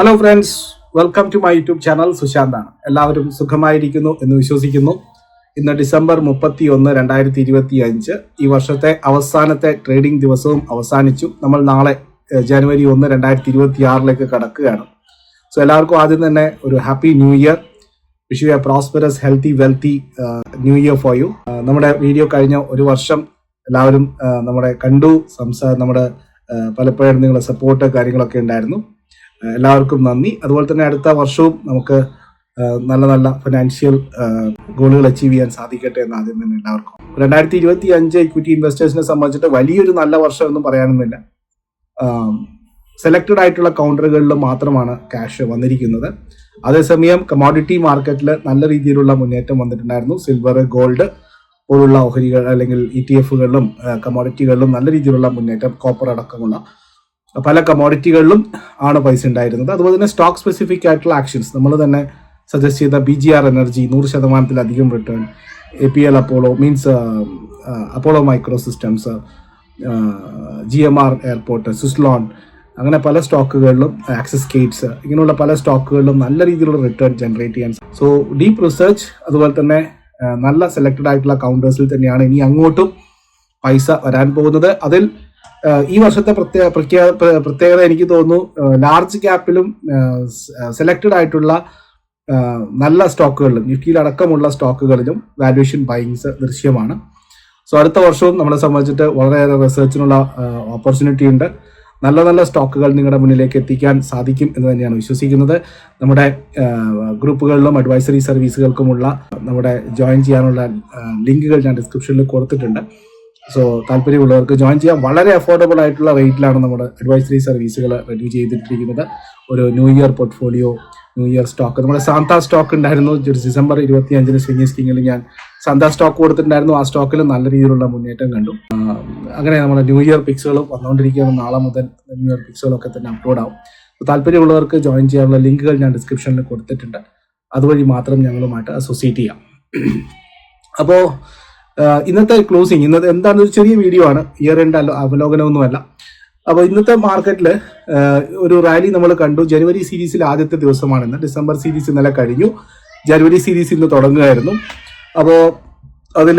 Hello friends welcome to my YouTube channel സുശാന്താണ് എല്ലാവരും സുഖമായിരിക്കുന്നു എന്ന് വിശ്വസിക്കുന്നു. ഇന്ന് ഡിസംബർ മുപ്പത്തി ഒന്ന് രണ്ടായിരത്തി ഇരുപത്തി അഞ്ച് ഈ വർഷത്തെ അവസാനത്തെ ട്രേഡിംഗ് ദിവസവും അവസാനിച്ചു. നമ്മൾ നാളെ ജനുവരി ഒന്ന് രണ്ടായിരത്തി ഇരുപത്തി ആറിലേക്ക് കടക്കുകയാണ്. സോ എല്ലാവർക്കും ആദ്യം തന്നെ ഒരു happy new year. Vishu a prosperous healthy wealthy new year for you. നമ്മുടെ വീഡിയോ കഴിഞ്ഞ ഒരു വർഷം എല്ലാവരും നമ്മുടെ കണ്ടു. സംസാ നമ്മുടെ പലപ്പോഴും നിങ്ങളുടെ സപ്പോർട്ട് കാര്യങ്ങളൊക്കെ ഉണ്ടായിരുന്നു. എല്ലാവർക്കും നന്ദി. അതുപോലെ തന്നെ അടുത്ത വർഷവും നമുക്ക് നല്ല നല്ല ഫിനാൻഷ്യൽ ഗോളുകൾ അച്ചീവ് ചെയ്യാൻ സാധിക്കട്ടെ എന്ന് ആദ്യം തന്നെ എല്ലാവർക്കും. രണ്ടായിരത്തി ഇരുപത്തി അഞ്ച് ഇക്വിറ്റി ഇൻവെസ്റ്റേഴ്സിനെ സംബന്ധിച്ചിട്ട് വലിയൊരു നല്ല വർഷം ഒന്നും പറയാനൊന്നുമില്ല സെലക്റ്റഡ് ആയിട്ടുള്ള കൗണ്ടറുകളിൽ മാത്രമാണ് ക്യാഷ് വന്നിരിക്കുന്നത്. അതേസമയം കമോഡിറ്റി മാർക്കറ്റിൽ നല്ല രീതിയിലുള്ള മുന്നേറ്റം വന്നിട്ടുണ്ടായിരുന്നു. സിൽവർ ഗോൾഡ് പോലുള്ള ഓഹരികൾ അല്ലെങ്കിൽ ഇ ടി എഫുകളിലും കമോഡിറ്റികളിലും നല്ല രീതിയിലുള്ള മുന്നേറ്റം കോപ്പർ അടക്കമുള്ള പല കമോഡിറ്റികളിലും ആണ് പൈസ ഉണ്ടായിരുന്നത്. അതുപോലെ തന്നെ സ്റ്റോക്ക് സ്പെസിഫിക് ആയിട്ടുള്ള ആക്ഷൻസ് നമ്മൾ തന്നെ സജസ്റ്റ് ചെയ്ത ബി ജി ആർ എനർജി നൂറ് ശതമാനത്തിലധികം return A P L Apollo means Apollo micro systems G M R airport സ്വിസ്ലോൺ അങ്ങനെ പല സ്റ്റോക്കുകളിലും ആക്സസ് കേറ്റ്സ് ഇങ്ങനെയുള്ള പല സ്റ്റോക്കുകളിലും നല്ല രീതിയിലുള്ള റിട്ടേൺ ജനറേറ്റ് ചെയ്യാൻ സോ ഡീപ്പ് റിസർച്ച് അതുപോലെ തന്നെ നല്ല സെലക്റ്റഡ് ആയിട്ടുള്ള കൗണ്ടേഴ്സിൽ തന്നെയാണ് ഇനി അങ്ങോട്ടും പൈസ വരാൻ പോകുന്നത്. അതിൽ ഈ വർഷത്തെ പ്രത്യേക പ്രത്യേകത എനിക്ക് തോന്നുന്നു ലാർജ് ക്യാപ്പിലും സെലക്റ്റഡ് ആയിട്ടുള്ള നല്ല സ്റ്റോക്കുകളിലും നിഫ്റ്റിയിൽ അടക്കമുള്ള സ്റ്റോക്കുകളിലും വാല്യുവേഷൻ ബൈങ്സ് ദൃശ്യമാണ്. സോ അടുത്ത വർഷവും നമ്മളെ സംബന്ധിച്ചിട്ട് വളരെയേറെ റിസർച്ചിനുള്ള ഓപ്പർച്യൂണിറ്റി ഉണ്ട്. നല്ല നല്ല സ്റ്റോക്കുകൾ നിങ്ങളുടെ മുന്നിലേക്ക് എത്തിക്കാൻ സാധിക്കും എന്ന് തന്നെയാണ് വിശ്വസിക്കുന്നത്. നമ്മുടെ ഗ്രൂപ്പുകളിലും അഡ്വൈസറി സർവീസുകൾക്കുമുള്ള നമ്മുടെ ജോയിൻ ചെയ്യാനുള്ള ലിങ്കുകൾ ഞാൻ ഡിസ്ക്രിപ്ഷനിൽ കൊടുത്തിട്ടുണ്ട്. സോ താല്പര്യമുള്ളവർക്ക് ജോയിൻ ചെയ്യാം വളരെ അഫോർഡബിൾ ആയിട്ടുള്ള റേറ്റിലാണ് നമ്മുടെ അഡ്വൈസറി സർവീസുകൾ റെഡി ചെയ്തിട്ടിരിക്കുന്നത്. ഒരു new year portfolio new year stock നമ്മുടെ സാന്ത സ്റ്റോക്ക് ഉണ്ടായിരുന്നു. ഡിസംബർ ഇരുപത്തി അഞ്ചിന് സ്വിംഗി സ്കിങ്ങിൽ ഞാൻ സാന്ത സ്റ്റോക്ക് കൊടുത്തിട്ടുണ്ടായിരുന്നു. ആ സ്റ്റോക്കിൽ നല്ല രീതിയിലുള്ള മുന്നേറ്റം കണ്ടു. അങ്ങനെ നമ്മുടെ ന്യൂ ഇയർ പിക്സുകളും വന്നുകൊണ്ടിരിക്കുകയാണ് നാളെ മുതൽ ന്യൂ ഇയർ പിക്സുകളൊക്കെ തന്നെ അപ്ലോഡ് ആവും. അപ്പോൾ താല്പര്യമുള്ളവർക്ക് ജോയിൻ ചെയ്യാനുള്ള ലിങ്കുകൾ ഞാൻ ഡിസ്ക്രിപ്ഷനിൽ കൊടുത്തിട്ടുണ്ട്. അതുവഴി മാത്രം ഞങ്ങളുമായിട്ട് അസോസിയേറ്റ് ചെയ്യാം. അപ്പോൾ ഇന്നത്തെ ക്ലോസിങ് ഇന്നത്തെ എന്താണ് ഒരു ചെറിയ വീഡിയോ ആണ്. ഇയർ എൻഡ് അല്ല അവലോകനമൊന്നുമല്ല. അപ്പോൾ ഇന്നത്തെ മാർക്കറ്റിൽ ഒരു റാലി നമ്മൾ കണ്ടു. ജനുവരി സീരീസിൽ ആദ്യത്തെ ദിവസമാണ് ഇന്ന്. ഡിസംബർ സീരീസ് ഇന്നലെ കഴിഞ്ഞു. ജനുവരി സീരീസ് ഇന്ന് തുടങ്ങുകയായിരുന്നു. അപ്പോൾ അതിൽ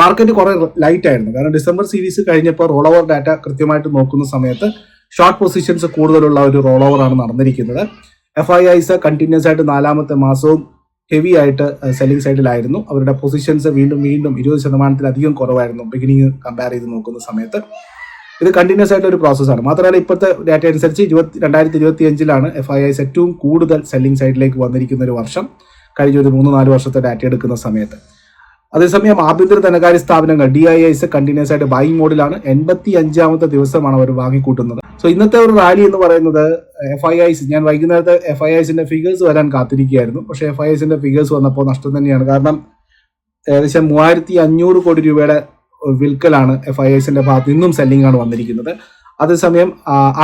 മാർക്കറ്റ് കുറെ ലൈറ്റ് ആയിരുന്നു. കാരണം ഡിസംബർ സീരീസ് കഴിഞ്ഞപ്പോൾ റോൾ ഓവർ ഡാറ്റ കൃത്യമായിട്ട് നോക്കുന്ന സമയത്ത് ഷോർട്ട് പൊസിഷൻസ് കൂടുതലുള്ള ഒരു റോൾ ഓവർ ആണ് നടന്നിരിക്കുന്നത്. എഫ് ഐ ഐസ് കണ്ടിന്യൂസ് ആയിട്ട് നാലാമത്തെ മാസവും ഹെവി ആയിട്ട് സെല്ലിംഗ് സൈഡിലായിരുന്നു അവരുടെ പൊസിഷൻസ് വീണ്ടും വീണ്ടും ഇരുപത് ശതമാനത്തിലധികം കുറവായിരുന്നു ബിഗിനിങ് കമ്പയർ ചെയ്ത് നോക്കുന്ന സമയത്ത്. ഇത് കണ്ടിന്യൂസ് ആയിട്ടുള്ള ഒരു പ്രോസസ്സാണ് മാത്രമല്ല ഇപ്പോഴത്തെ ഡാറ്റ അനുസരിച്ച് ഇരുപത്തി രണ്ടായിരത്തി ഇരുപത്തി അഞ്ചിലാണ് എഫ് ഐ ഐസ് ഏറ്റവും കൂടുതൽ സെല്ലിംഗ് സൈഡിലേക്ക് വന്നിരിക്കുന്ന ഒരു വർഷം കഴിഞ്ഞ ഒരു മൂന്ന് നാല് വർഷത്തെ ഡാറ്റ എടുക്കുന്ന സമയത്ത്. അതേസമയം ആഭ്യന്തര ധനകാര്യ സ്ഥാപനങ്ങൾ ഡി ഐ ഐസ് കണ്ടിന്യൂസ് ആയിട്ട് ബൈങ് മോഡിലാണ് എൺപത്തി അഞ്ചാമത്തെ ദിവസമാണ് അവർ വാങ്ങിക്കൂട്ടുന്നത്. സോ ഇന്നത്തെ ഒരു റാലി എന്ന് പറയുന്നത് എഫ് ഐ ഐസ് ഞാൻ വൈകുന്നേരത്തെ എഫ് ഐ ഐസിന്റെ ഫിഗേഴ്സ് വരാൻ കാത്തിരിക്കുകയായിരുന്നു. പക്ഷേ എഫ് ഐ ഐസിന്റെ ഫിഗേഴ്സ് വന്നപ്പോൾ നഷ്ടം തന്നെയാണ്. കാരണം ഏകദേശം മൂവായിരത്തി അഞ്ഞൂറ് കോടി രൂപയുടെ വിൽക്കലാണ് എഫ് ഐ എസിന്റെ ഭാഗത്ത് നിന്നും സെല്ലിംഗ് ആണ് വന്നിരിക്കുന്നത്. അതേസമയം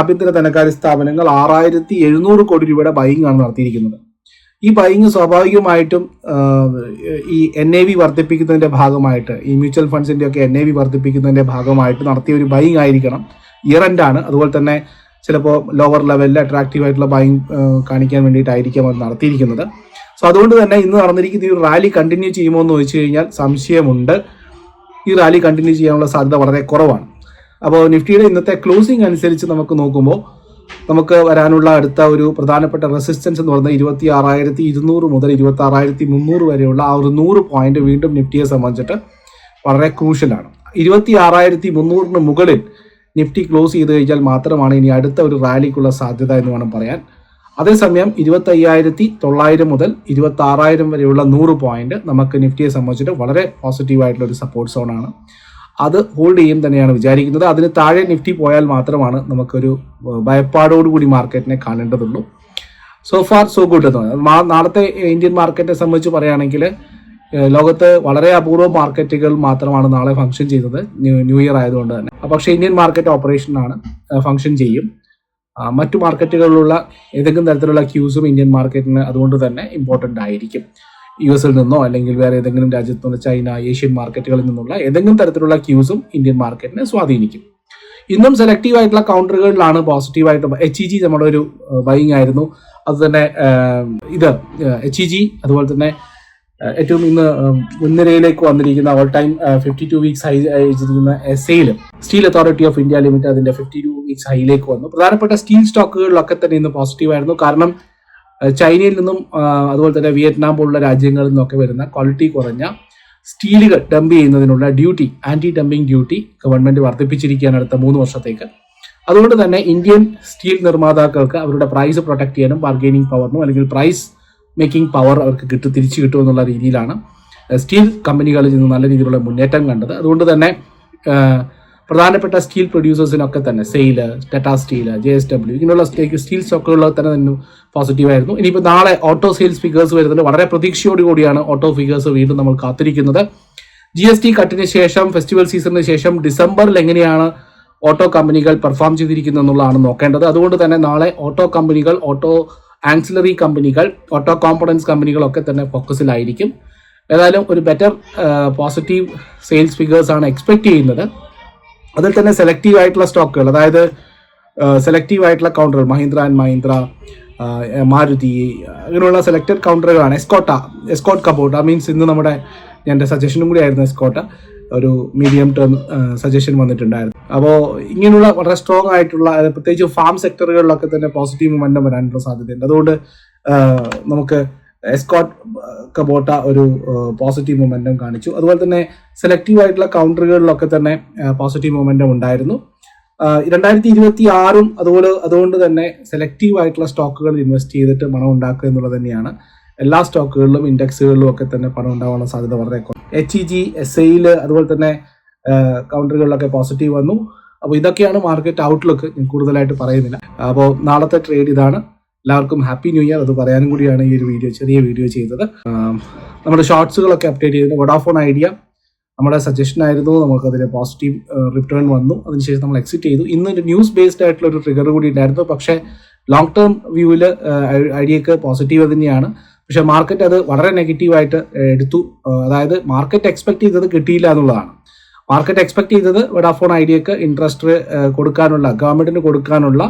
ആഭ്യന്തര ധനകാര്യ സ്ഥാപനങ്ങൾ ആറായിരത്തി എഴുന്നൂറ് കോടി രൂപയുടെ ബൈങ് ആണ് നടത്തിയിരിക്കുന്നത്. ഈ ബൈങ് സ്വാഭാവികമായിട്ടും ഈ എൻ എ വി വർദ്ധിപ്പിക്കുന്നതിന്റെ ഭാഗമായിട്ട് ഈ മ്യൂച്വൽ ഫണ്ട്സിന്റെ ഒക്കെ എൻ എ വി വർദ്ധിപ്പിക്കുന്നതിന്റെ ഭാഗമായിട്ട് നടത്തിയ ഒരു ബൈങ് ആയിരിക്കണം. ഇയർ എൻഡ് ആണ്. അതുപോലെ തന്നെ ചിലപ്പോൾ ലോവർ ലെവലിൽ അട്രാക്റ്റീവ് ആയിട്ടുള്ള ബൈങ് കാണിക്കാൻ വേണ്ടിയിട്ടായിരിക്കാം അത് നടത്തിയിരിക്കുന്നത്. സോ അതുകൊണ്ട് തന്നെ ഇന്ന് നടന്നിരിക്കുന്ന ഈ റാലി കണ്ടിന്യൂ ചെയ്യുമോ എന്ന് ചോദിച്ചു കഴിഞ്ഞാൽ സംശയമുണ്ട്. ഈ റാലി കണ്ടിന്യൂ ചെയ്യാനുള്ള സാധ്യത വളരെ കുറവാണ്. അപ്പോൾ നിഫ്റ്റിയുടെ ഇന്നത്തെ ക്ലോസിംഗ് അനുസരിച്ച് നമുക്ക് നോക്കുമ്പോൾ നമുക്ക് വരാനുള്ള അടുത്ത ഒരു പ്രധാനപ്പെട്ട റെസിസ്റ്റൻസ് എന്ന് പറയുന്നത് ഇരുപത്തി ആറായിരത്തി ഇരുന്നൂറ് മുതൽ ഇരുപത്തി ആറായിരത്തി മുന്നൂറ് വരെയുള്ള ആ ഒരു നൂറ് പോയിന്റ് വീണ്ടും നിഫ്റ്റിയെ സംബന്ധിച്ചിട്ട് വളരെ ക്രൂഷ്യലാണ് ഇരുപത്തി ആറായിരത്തി മുന്നൂറിന് മുകളിൽ നിഫ്റ്റി ക്ലോസ് ചെയ്ത് കഴിഞ്ഞാൽ മാത്രമാണ് ഇനി അടുത്ത ഒരു റാലിക്കുള്ള സാധ്യത എന്ന് വേണം പറയാൻ. അതേസമയം ഇരുപത്തി അയ്യായിരത്തി തൊള്ളായിരം മുതൽ ഇരുപത്തി ആറായിരം വരെയുള്ള നൂറ് പോയിന്റ് നമുക്ക് നിഫ്റ്റിയെ സംബന്ധിച്ചിട്ട് വളരെ പോസിറ്റീവായിട്ടുള്ള ഒരു സപ്പോർട്ട് സോണാണ് അത് ഹോൾഡ് ചെയ്യും തന്നെയാണ് വിചാരിക്കുന്നത്. അതിന് താഴെ നിഫ്റ്റി പോയാൽ മാത്രമാണ് നമുക്കൊരു ഭയപ്പാടോടുകൂടി മാർക്കറ്റിനെ കാണേണ്ടതുള്ളൂ. സോ ഫാർ സോ ഗുഡ് എന്ന് പറയുന്നത് നാളത്തെ ഇന്ത്യൻ മാർക്കറ്റിനെ സംബന്ധിച്ച് പറയുകയാണെങ്കിൽ ലോകത്ത് വളരെ അപൂർവ മാർക്കറ്റുകൾ മാത്രമാണ് നാളെ ഫംഗ്ഷൻ ചെയ്തത് ന്യൂ ഇയർ ആയതുകൊണ്ട് തന്നെ. പക്ഷേ ഇന്ത്യൻ മാർക്കറ്റ് ഓപ്പറേഷനാണ് ഫംഗ്ഷൻ ചെയ്യും. മറ്റു മാർക്കറ്റുകളിലുള്ള ഏതെങ്കിലും തരത്തിലുള്ള ക്യൂസും ഇന്ത്യൻ മാർക്കറ്റിന് അതുകൊണ്ട് തന്നെ ഇമ്പോർട്ടന്റ് ആയിരിക്കും. യു എസിൽ നിന്നോ അല്ലെങ്കിൽ വേറെ ഏതെങ്കിലും രാജ്യത്തു നിന്ന് ചൈന ഏഷ്യൻ മാർക്കറ്റുകളിൽ നിന്നുള്ള ഏതെങ്കിലും തരത്തിലുള്ള ക്യൂസും ഇന്ത്യൻ മാർക്കറ്റിനെ സ്വാധീനിക്കും. ഇന്നും സെലക്റ്റീവ് ആയിട്ടുള്ള കൗണ്ടറുകളിലാണ് പോസിറ്റീവായിട്ട് എച്ച് ഇ ജി നമ്മുടെ ഒരു ബൈങ് ആയിരുന്നു. അതുതന്നെ ഇത് എച്ച് ഇ ജി അതുപോലെ തന്നെ ഏറ്റവും ഇന്ന് മുൻനിരയിലേക്ക് വന്നിരിക്കുന്ന all time fifty two weeks high അയച്ചിരിക്കുന്ന എസ്എയിൽ steel authority of India limited അതിന്റെ ഫിഫ്റ്റി ടു വീക്സ് ഹൈയിലേക്ക് വന്നു. പ്രധാനപ്പെട്ട സ്റ്റീൽ സ്റ്റോക്കുകളിലൊക്കെ തന്നെ ഇന്ന് പോസിറ്റീവ് ആയിരുന്നു. കാരണം ചൈനയിൽ നിന്നും അതുപോലെ തന്നെ വിയറ്റ്നാം പോലുള്ള രാജ്യങ്ങളിൽ നിന്നൊക്കെ വരുന്ന ക്വാളിറ്റി കുറഞ്ഞ സ്റ്റീലുകൾ ഡംപ് ചെയ്യുന്നതിനുള്ള duty anti dumping duty government വർദ്ധിപ്പിച്ചിരിക്കുകയാണ് അടുത്ത മൂന്ന് വർഷത്തേക്ക്. അതുകൊണ്ട് തന്നെ ഇന്ത്യൻ സ്റ്റീൽ നിർമ്മാതാക്കൾക്ക് അവരുടെ പ്രൈസ് പ്രൊട്ടക്ട് ചെയ്യാനും ബാർഗെയിനിങ് പവറിനും അല്ലെങ്കിൽ പ്രൈസ് മേക്കിംഗ് പവർ അവർക്ക് കിട്ടു തിരിച്ചു കിട്ടും എന്നുള്ള രീതിയിലാണ് സ്റ്റീൽ കമ്പനികളിൽ നിന്ന് നല്ല രീതിയിലുള്ള മുന്നേറ്റം കണ്ടത്. അതുകൊണ്ട് തന്നെ പ്രധാനപ്പെട്ട സ്റ്റീൽ പ്രൊഡ്യൂസേഴ്സിനൊക്കെ തന്നെ SAIL Tata steel J S W ഇങ്ങനെയുള്ള സ്റ്റീൽ സ്റ്റോക്കുകളിലൊക്കെ തന്നെ തന്നെ പോസിറ്റീവ് ആയിരുന്നു ഇനിയിപ്പോൾ നാളെ ഓട്ടോ സെയിൽസ് ഫിഗേഴ്സ് വരുന്നുണ്ട്. വളരെ പ്രതീക്ഷയോട് കൂടിയാണ് ഓട്ടോ ഫിഗേഴ്സ് വീണ്ടും നമ്മൾ കാത്തിരിക്കുന്നത്. ജി എസ് ടി കട്ടിന് ശേഷം ഫെസ്റ്റിവൽ സീസണിന് ശേഷം ഡിസംബറിൽ എങ്ങനെയാണ് ഓട്ടോ കമ്പനികൾ പെർഫോം ചെയ്തിരിക്കുന്നത് എന്നുള്ളതാണ് നോക്കേണ്ടത്. അതുകൊണ്ട് തന്നെ നാളെ ഓട്ടോ കമ്പനികൾ ഓട്ടോ ആൻസിലറി കമ്പനികൾ ഓട്ടോ കോമ്പണൻസ് കമ്പനികളൊക്കെ തന്നെ ഫോക്കസിലായിരിക്കും. ഏതായാലും ഒരു ബെറ്റർ പോസിറ്റീവ് സെയിൽസ് ഫിഗേഴ്സ് ആണ് എക്സ്പെക്ട് ചെയ്യുന്നത്. അതിൽ തന്നെ സെലക്റ്റീവ് ആയിട്ടുള്ള സ്റ്റോക്കുകൾ അതായത് സെലക്റ്റീവ് ആയിട്ടുള്ള കൗണ്ടറുകൾ മഹീന്ദ്ര ആൻഡ് മഹീന്ദ്ര മാരുതി അങ്ങനെയുള്ള സെലക്റ്റഡ് കൗണ്ടറുകളാണ് എസ്കോട്ട എസ്കോട്ട് കബോട്ട മീൻസ് ഇന്ന് നമ്മുടെ എന്റെ സജഷനും കൂടി ആയിരുന്നു എസ്കോട്ട ഒരു മീഡിയം ടേം സജഷൻ വന്നിട്ടുണ്ടായിരുന്നു. അപ്പോൾ ഇങ്ങനെയുള്ള വളരെ സ്ട്രോങ് ആയിട്ടുള്ള പ്രത്യേകിച്ച് ഫാം സെക്ടറുകളിലൊക്കെ തന്നെ പോസിറ്റീവ് മൊമെന്റം വരാനുള്ള സാധ്യതയുണ്ട്. അതുകൊണ്ട് നമുക്ക് എസ്കോട്ട് കബോട്ട ഒരു പോസിറ്റീവ് മൊമെന്റം കാണിച്ചു. അതുപോലെ തന്നെ സെലക്റ്റീവ് ആയിട്ടുള്ള കൗണ്ടറുകളിലൊക്കെ തന്നെ പോസിറ്റീവ് മൊമെന്റം ഉണ്ടായിരുന്നു. രണ്ടായിരത്തി ഇരുപത്തി ആറും അതുപോലെ അതുകൊണ്ട് തന്നെ സെലക്റ്റീവ് ആയിട്ടുള്ള സ്റ്റോക്കുകളിൽ ഇൻവെസ്റ്റ് ചെയ്തിട്ട് പണം ഉണ്ടാക്കുക എന്നുള്ളത് തന്നെയാണ്. എല്ലാ സ്റ്റോക്കുകളിലും ഇൻഡെക്സുകളിലും ഒക്കെ തന്നെ പണം ഉണ്ടാവാനുള്ള സാധ്യത വളരെ എച്ച് ഇ ജി എസ് ഐയിൽ അതുപോലെ തന്നെ കൗണ്ടറുകളിലൊക്കെ പോസിറ്റീവ് വന്നു. അപ്പോൾ ഇതൊക്കെയാണ് മാർക്കറ്റ് ഔട്ട്ലുക്ക് കൂടുതലായിട്ട് പറയുന്നില്ല. അപ്പോൾ നാളത്തെ ട്രേഡ് ഇതാണ്. എല്ലാവർക്കും ഹാപ്പി ന്യൂ ഇയർ. അത് പറയാനും കൂടിയാണ് ഈ ഒരു വീഡിയോ ചെറിയ വീഡിയോ ചെയ്തത്. നമ്മുടെ ഷോർട്സുകളൊക്കെ അപ്ഡേറ്റ് ചെയ്തത് വോഡാഫോൺ ഐഡിയ നമ്മുടെ സജഷൻ ആയിരുന്നു. നമുക്കതിൽ പോസിറ്റീവ് റിട്ടേൺ വന്നു. അതിനുശേഷം നമ്മൾ എക്സിറ്റ് ചെയ്തു. ഇന്ന് ന്യൂസ് ബേസ്ഡ് ആയിട്ടുള്ള ഒരു ട്രിഗർ കൂടി ഉണ്ടായിരുന്നു. പക്ഷേ ലോങ് ടേം വ്യൂവിൽ ഐഡിയക്ക് പോസിറ്റീവ് തന്നെയാണ്. പക്ഷെ മാർക്കറ്റ് അത് വളരെ നെഗറ്റീവായിട്ട് എടുത്തു. അതായത് മാർക്കറ്റ് എക്സ്പെക്ട് ചെയ്തത് കിട്ടിയില്ല എന്നുള്ളതാണ്. മാർക്കറ്റ് എക്സ്പെക്ട് ചെയ്തത് വഡാഫോൺ ഐഡിയക്ക് ഇൻട്രസ്റ്റ് കൊടുക്കാനുള്ള ഗവൺമെന്റിന് കൊടുക്കാനുള്ള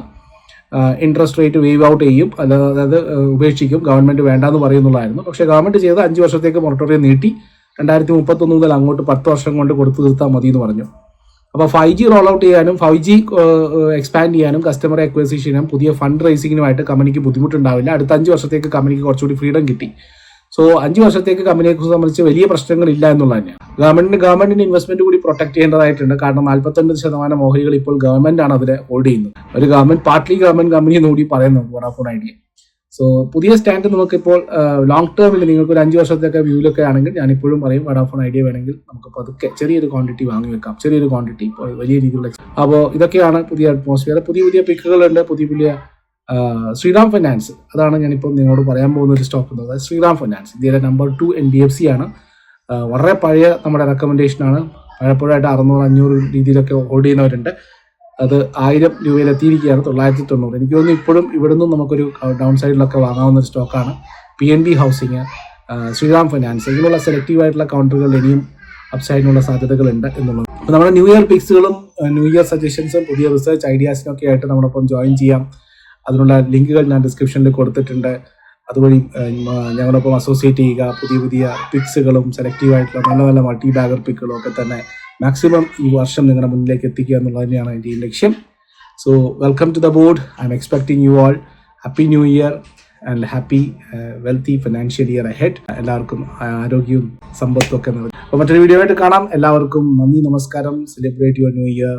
ഇൻട്രസ്റ്റ് റേറ്റ് വേവ് ഔട്ട് ചെയ്യും. അതായത് ഉപേക്ഷിക്കും. ഗവൺമെന്റ് വേണ്ടാന്ന് പറയുന്നുള്ളായിരുന്നു പക്ഷേ ഗവൺമെന്റ് ചെയ്ത് അഞ്ച് വർഷത്തേക്ക് മൊറട്ടോറിയം നീട്ടി. രണ്ടായിരത്തി മുപ്പത്തൊന്ന് മുതൽ അങ്ങോട്ട് പത്ത് വർഷം കൊണ്ട് കൊടുത്തു തീർത്താൽ മതി എന്ന് പറഞ്ഞു. അപ്പോൾ ഫൈവ് ജി റോൾ ഔട്ട് ചെയ്യാനും ഫൈവ് ജി എക്സ്പാൻഡ് ചെയ്യാനും കസ്റ്റമർ അക്വസിഷനും പുതിയ ഫണ്ട് റൈസിങ്ങിനുമായിട്ട് കമ്പനിക്ക് ബുദ്ധിമുട്ടുണ്ടാവില്ല. അടുത്ത അഞ്ച് വർഷത്തേക്ക് കമ്പനിക്ക് കുറച്ചുകൂടി ഫ്രീഡം കിട്ടി. സോ അഞ്ച് വർഷത്തേക്ക് കമ്പനിയെ സംബന്ധിച്ച് വലിയ പ്രശ്നങ്ങളില്ല എന്നുള്ളത് തന്നെയാണ് ഗവൺമെന്റിന് ഗവൺമെന്റിന് ഇൻവെസ്റ്റ്മെന്റ് കൂടി പ്രൊട്ടക്ട് ചെയ്യേണ്ടതായിട്ടുണ്ട്. കാരണം നാൽപ്പത്തൊൻപത് ശതമാനം ഓഹരികൾ ഇപ്പോൾ ഗവൺമെന്റ് ആണ് അതിൽ ഹോൾഡ് ചെയ്യുന്നത്. ഒരു ഗവൺമെന്റ് പാർട്ട്ലി ഗവൺമെന്റ് കമ്പനി എന്ന് കൂടി പറയുന്നു വോഡാഫോൺ ഐഡിയ സോ പുതിയ സ്റ്റാൻഡ് നമുക്ക് ഇപ്പോൾ ലോങ് ടേമിൽ നിങ്ങൾക്ക് ഒരു അഞ്ച് വർഷത്തേക്ക് വ്യൂലൊക്കെ ആണെങ്കിൽ ഞാൻ ഇപ്പോഴും പറയും വോഡാഫോൺ ഐഡിയ വേണമെങ്കിൽ നമുക്ക് പതുക്കെ ചെറിയൊരു ക്വാണ്ടിറ്റി വാങ്ങി വെക്കാം. ചെറിയൊരു ക്വാണ്ടിറ്റി വലിയ രീതിയിലുള്ള അപ്പോൾ ഇതൊക്കെയാണ് പുതിയ അറ്റ്മോസ്ഫിയർ പുതിയ പുതിയ പിക്കുകളുണ്ട് പുതിയ പുതിയ ശ്രീറാം ഫൈനാൻസ്. അതാണ് ഞാനിപ്പോൾ നിങ്ങളോട് പറയാൻ പോകുന്ന ഒരു സ്റ്റോക്ക് എന്നത് ശ്രീറാം ഫൈനാൻസ്. ഇന്ത്യയിലെ number two N D F C ആണ്. വളരെ പഴയ നമ്മുടെ റെക്കമെൻഡേഷനാണ് പലപ്പോഴായിട്ട് അറുന്നൂറ് അഞ്ഞൂറ് രീതിയിലൊക്കെ ഹോൾഡ് ചെയ്യുന്നവരുണ്ട്. അത് ആയിരം രൂപയിലെത്തിയിരിക്കുകയാണ് തൊള്ളായിരത്തി തൊണ്ണൂറ് എനിക്ക് തോന്നുന്നു ഇപ്പോഴും ഇവിടുന്ന് നമുക്കൊരു ഡൗൺ സൈഡിലൊക്കെ വാങ്ങാവുന്ന ഒരു സ്റ്റോക്കാണ് P N B housing Shriram finance. ഇങ്ങനെയുള്ള സെലക്റ്റീവ് ആയിട്ടുള്ള കൗണ്ടറുകൾ ഇനിയും അപ്സൈഡിനുള്ള സാധ്യതകളുണ്ട് എന്നുള്ളത്. അപ്പോൾ നമ്മുടെ ന്യൂ ഇയർ പിക്സുകളും ന്യൂ ഇയർ സജഷൻസും പുതിയ റിസർച്ച് ഐഡിയാസിനൊക്കെ ആയിട്ട് നമ്മളൊപ്പം ജോയിൻ ചെയ്യാം. അതിനുള്ള ലിങ്കുകൾ ഞാൻ ഡിസ്ക്രിപ്ഷനിൽ കൊടുത്തിട്ടുണ്ട്. അതുവഴി ഞങ്ങളൊപ്പം അസോസിയേറ്റ് ചെയ്യുക പുതിയ പുതിയ പിക്സുകളും സെലക്റ്റീവ് ആയിട്ടുള്ള നല്ല നല്ല മൾട്ടി ബാഗർ പിക്കുകളും ഒക്കെ തന്നെ മാക്സിമം ഈ വർഷം നിങ്ങളുടെ മുന്നിലേക്ക് എത്തിക്കുക എന്നുള്ളത് തന്നെയാണ് എന്റെ ഈ ലക്ഷ്യം. So welcome to the board I'm expecting you all happy new year and happy wealthy financial year ahead എല്ലാവർക്കും ആരോഗ്യവും സമ്പത്തും ഒക്കെ നൽകും അപ്പോൾ മറ്റൊരു വീഡിയോ ആയിട്ട് കാണാം. എല്ലാവർക്കും നന്ദി നമസ്കാരം. Celebrate your new year